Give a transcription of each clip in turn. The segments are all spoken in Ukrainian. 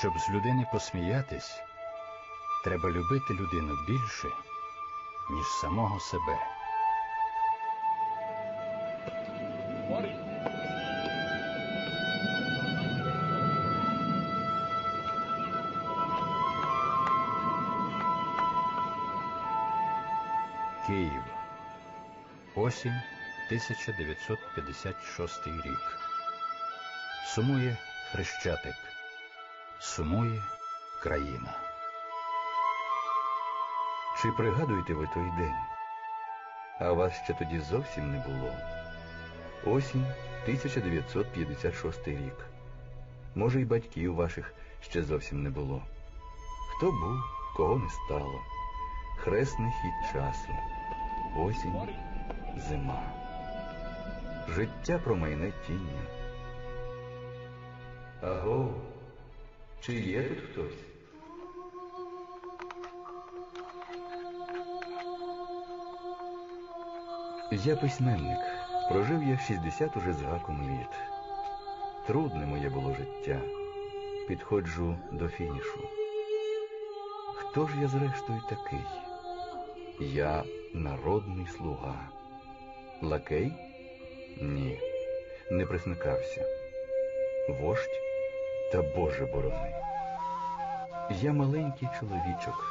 Щоб з людини посміятись, треба любити людину більше, ніж самого себе. Київ. Осінь 1956 рік. Сумує Хрещатик. Сумує країна. Чи пригадуєте ви той день? А вас ще тоді зовсім не було. Осінь 1956 рік. Може, й батьків ваших ще зовсім не було. Хто був, кого не стало. Хресний хід часу. Осінь, зима. Життя промайне тінню. Аго, чи є тут хтось? Я письменник. Прожив я 60 уже з гаком літ. Трудне моє було життя. Підходжу до фінішу. Хто ж я зрештою такий? Я народний слуга. Лакей? Ні, не присмикався. Вождь та Боже борони. Я маленький чоловічок,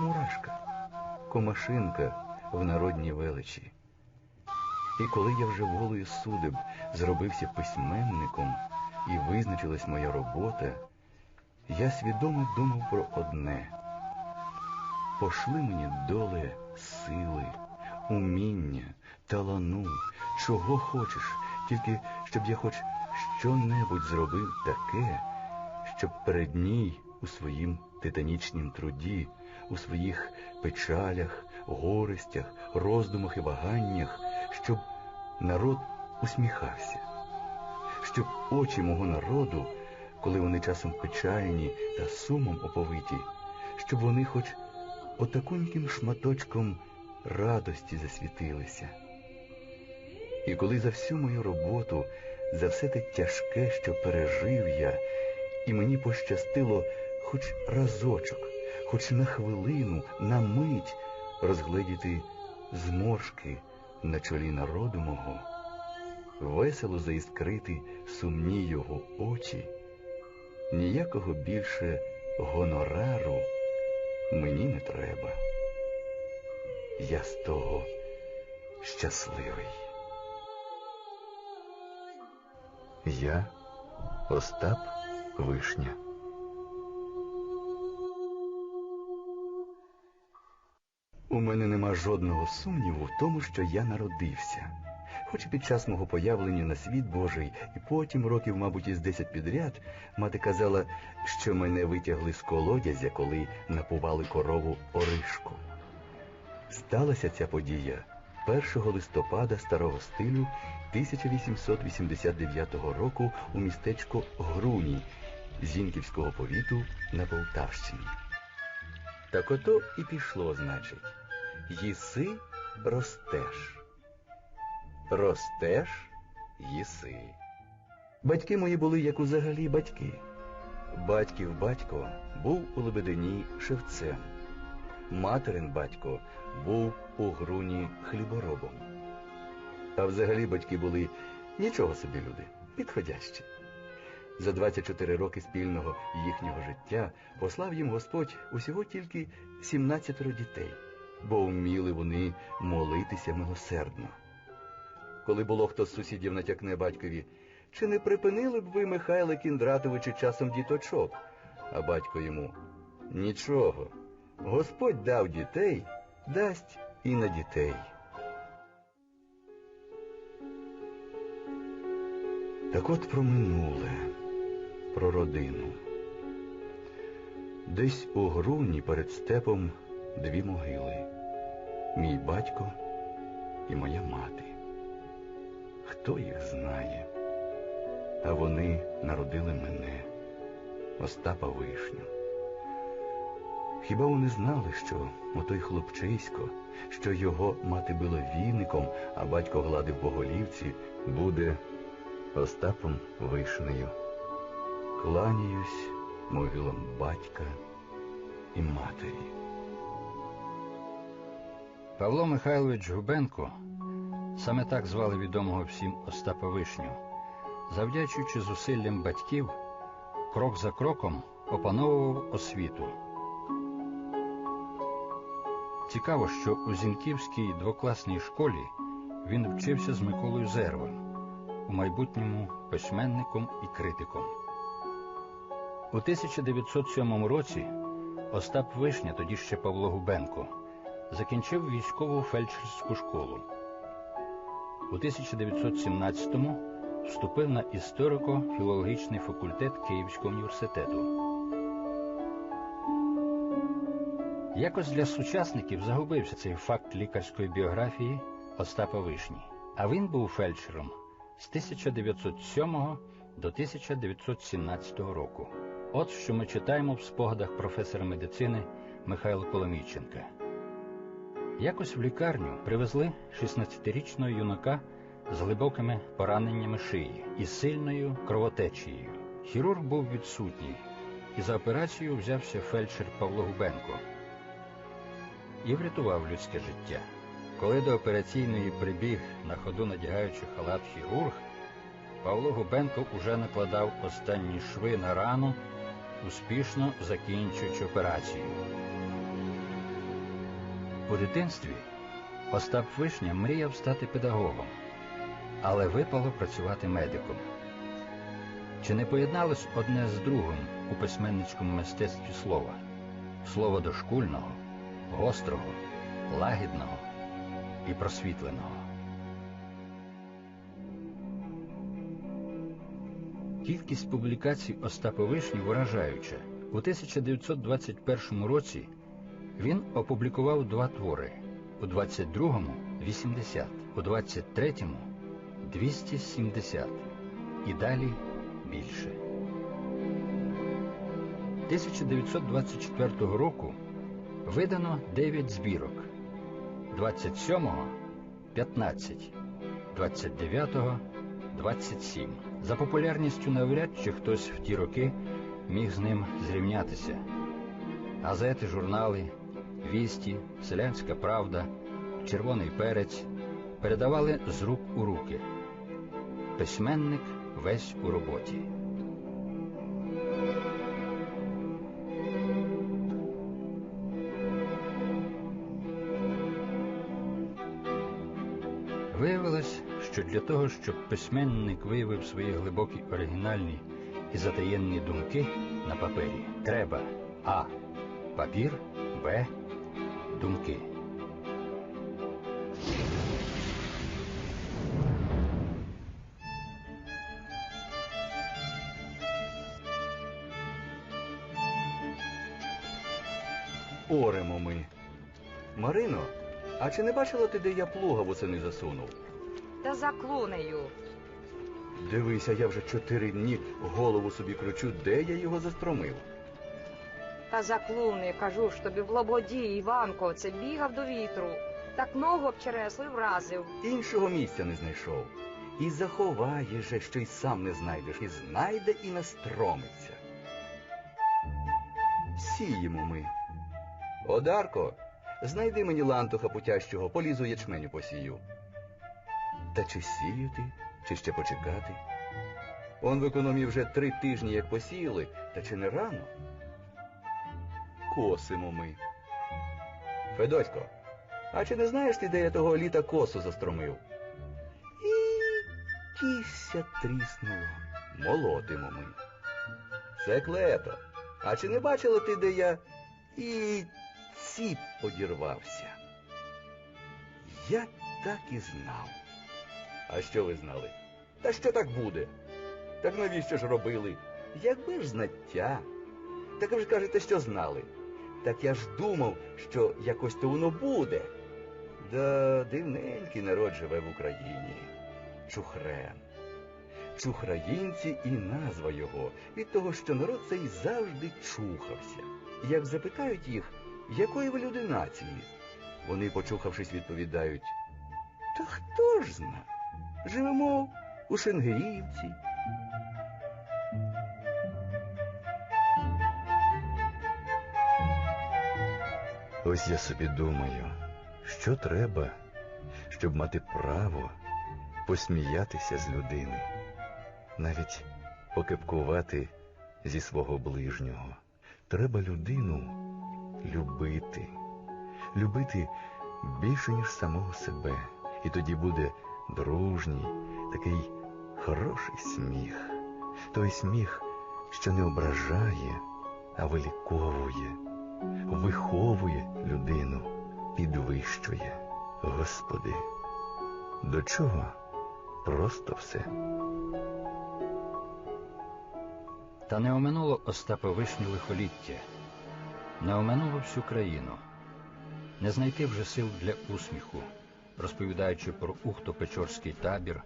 мурашка, комашинка в народній величі. І коли я вже волею судеб зробився письменником і визначилась моя робота, я свідомо думав про одне. Пошли мені доле сили, уміння, талану, чого хочеш, тільки щоб я хоч що-небудь зробив таке, щоб перед ній у своїм титанічнім труді, у своїх печалях, горестях, роздумах і ваганнях, щоб народ усміхався, щоб очі мого народу, коли вони часом печальні та сумом оповиті, щоб вони хоч отакуньким шматочком радості засвітилися. І коли за всю мою роботу, за все те тяжке, що пережив я, і мені пощастило хоч разочок, хоч на хвилину, на мить розгледіти зморшки на чолі народу мого, весело заіскрити сумні його очі, ніякого більше гонорару мені не треба. Я з того щасливий. Я Остап Вишня. У мене нема жодного сумніву в тому, що я народився. Хоч і під час мого появлення на світ Божий, і потім, років, мабуть, із десять підряд, мати казала, що мене витягли з колодязя, коли напували корову оришку. Сталася ця подія 1 листопада старого стилю 1889 року у містечку Груні Зінківського повіту на Полтавщині. Так ото і пішло, значить, їси ростеш. Ростеш їси. Батьки мої були як узагалі батьки. Батьків батько був у Лебедині шевцем. Материн батько був у груні хліборобом. А взагалі батьки були нічого собі люди, підходящі. За 24 роки спільного їхнього життя послав їм Господь усього тільки 17 дітей, бо вміли вони молитися милосердно. Коли було хто з сусідів натякне батькові, чи не припинили б ви, Михайле Кіндратовичу, часом діточок? А батько йому нічого. Господь дав дітей, дасть і на дітей. Так от про минуле, про родину. Десь у груні перед степом дві могили. Мій батько і моя мати. Хто їх знає? А вони народили мене, Остапа Вишню. Хіба вони знали, що отой хлопчисько, що його мати била віником, а батько гладив по голівці, буде Остапом Вишнею. Кланяюсь могилам батька і матері. Павло Михайлович Губенко, саме так звали відомого всім Остапа Вишню, завдячуючи зусиллям батьків, крок за кроком опановував освіту. Цікаво, що у Зінківській двокласній школі він вчився з Миколою Зервом, у майбутньому письменником і критиком. У 1907 році Остап Вишня, тоді ще Павло Губенко, закінчив військову фельдшерську школу. У 1917-му вступив на історико-філологічний факультет Київського університету. Якось для сучасників загубився цей факт лікарської біографії Остапа Вишні. А він був фельдшером з 1907 до 1917 року. От що ми читаємо в спогадах професора медицини Михайла Коломійченка. Якось в лікарню привезли 16-річного юнака з глибокими пораненнями шиї і сильною кровотечією. Хірург був відсутній, і за операцію взявся фельдшер Павло Губенко і врятував людське життя. Коли до операційної прибіг на ходу надягаючи халат хірург, Павло Губенко уже накладав останні шви на рану, успішно закінчуючи операцію. У дитинстві Остап Вишня мріяв стати педагогом, але випало працювати медиком. Чи не поєдналось одне з другим у письменницькому мистецтві слова? Слово дошкульного, гострого, лагідного і просвітленого. Кількість публікацій Остапа Вишні вражаюча. У 1921 році він опублікував два твори. У 22-му 80, у 23-му 270 і далі більше. 1924 року видано 9 збірок, 27-го 15, 29-го 27. За популярністю навряд чи хтось в ті роки міг з ним зрівнятися. Газети, журнали, вісті, селянська правда, червоний перець передавали з рук у руки. Письменник весь у роботі. Виявилось, що для того, щоб письменник виявив свої глибокі оригінальні і затаєнні думки на папері, треба а. Папір, Б. Думки. Оремо ми. Марино, а чи не бачила ти, де я плуга восени засунув? Та за клунею. Дивися, я вже чотири дні голову собі кручу, де я його застромив. Та за клуни, кажу ж тобі, в лободі, Іванко, це бігав до вітру. Так ногу обчересло і вразив. Іншого місця не знайшов. І заховає же, що й сам не знайдеш, і знайде і настромиться. Сіємо ми. Одарко, знайди мені лантуха путящого, полізу ячменю посію. Та чи сіяти, чи ще почекати? Он в економії вже три тижні як посіяли, та чи не рано? Косимо ми. Федосько, а чи не знаєш ти, де я того літа косу застромив? І кісся тріснуло. Молотимо ми. Це клето. А чи не бачила ти, де я і ціп одірвався? Я так і знав. А що ви знали? Та що так буде? Так навіщо ж робили? Якби ж знаття. Так ви ж кажете, що знали. Так я ж думав, що якось то воно буде. Да дивненький народ живе в Україні. Чухрен. Чухраїнці і назва його, від того, що народ цей завжди чухався. Як запитають їх, якої ви люди нації, вони, почухавшись, відповідають, та хто ж зна? живемо у Сенгирівці. Ось я собі думаю, що треба, щоб мати право посміятися з людини, навіть покепкувати зі свого ближнього. Треба людину любити, любити більше, ніж самого себе, і тоді буде дружній, такий хороший сміх. Той сміх, що не ображає, а виліковує, виховує людину, підвищує. Господи, до чого? Просто все. Та не оминуло Остапа Вишню лихоліття, не оминуло всю країну, не знайти вже сил для усміху, розповідаючи про Ухто-Печорський табір,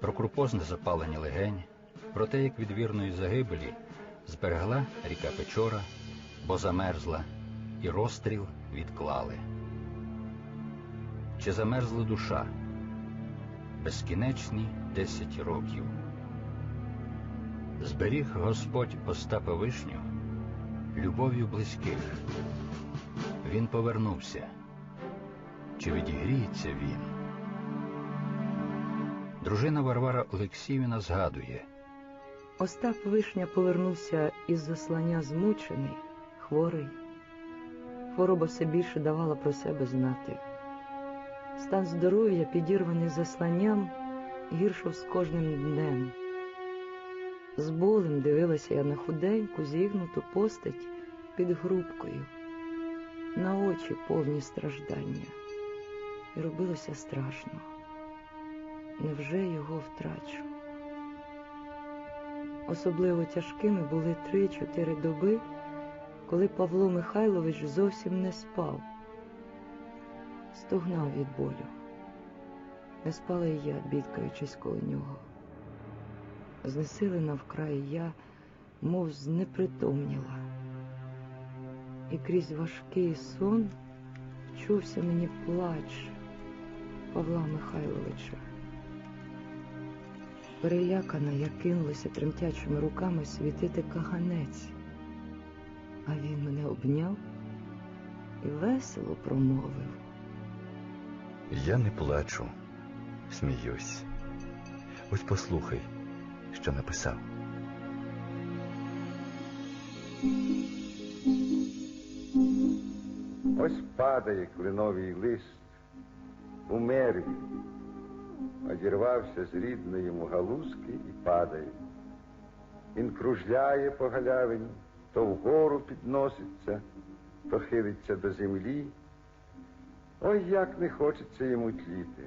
про крупозне запалення легень, про те, як від вірної загибелі зберегла ріка Печора, бо замерзла, і розстріл відклали. Чи замерзла душа? Безкінечні десять років. Зберіг Господь Остапа Вишню любов'ю близьких. Він повернувся. Чи відігріється він? Дружина Варвара Олексіївна згадує, Остап Вишня повернувся із заслання змучений, хворий. Хвороба все більше давала про себе знати. Стан здоров'я, підірваний засланням, гіршов з кожним днем. З болем дивилася я на худеньку, зігнуту постать під грубкою, на очі повні страждання. І робилося страшно. Невже його втрачу? Особливо тяжкими були три-чотири доби, коли Павло Михайлович зовсім не спав, стогнав від болю. Не спала і я, бідкаючись коло нього. Знесилена вкрай я, мов знепритомніла. І крізь важкий сон чувся мені плач Павла Михайловича. Перелякана, я кинулася тремтячими руками світити каганець, а він мене обняв і весело промовив. Я не плачу, сміюсь. Ось послухай, що написав. Ось падає кленовий лист у мерві, одірвався з рідної йому галузки і падає. Він кружляє по галявині, то вгору підноситься, то хилиться до землі. Ой, як не хочеться йому тліти.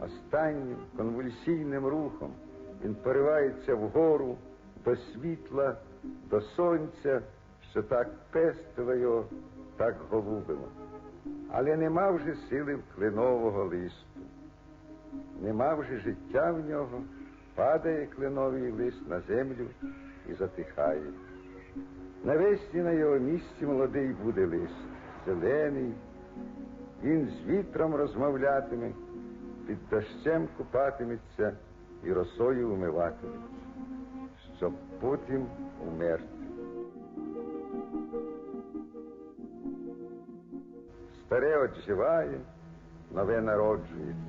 Останнім конвульсійним рухом він поривається вгору до світла, до сонця, що так пестило його, так голубило. Але нема вже сили в кленового листу. Нема вже життя в нього, падає кленовий лист на землю і затихає. Навесні на його місці молодий буде лист, зелений, він з вітром розмовлятиме, під дощем купатиметься і росою умиватиметься, щоб потім умерти. Старе одживає, нове народжується.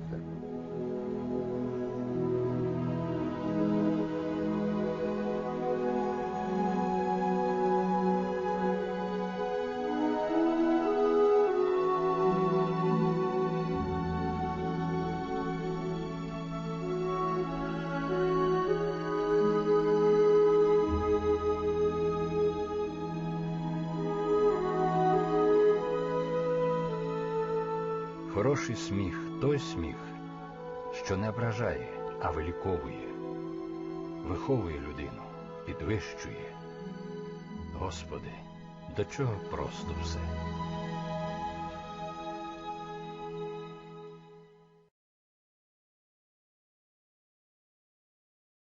Хороший сміх той сміх, що не ображає, а виліковує, виховує людину, підвищує. Господи, до чого просто все.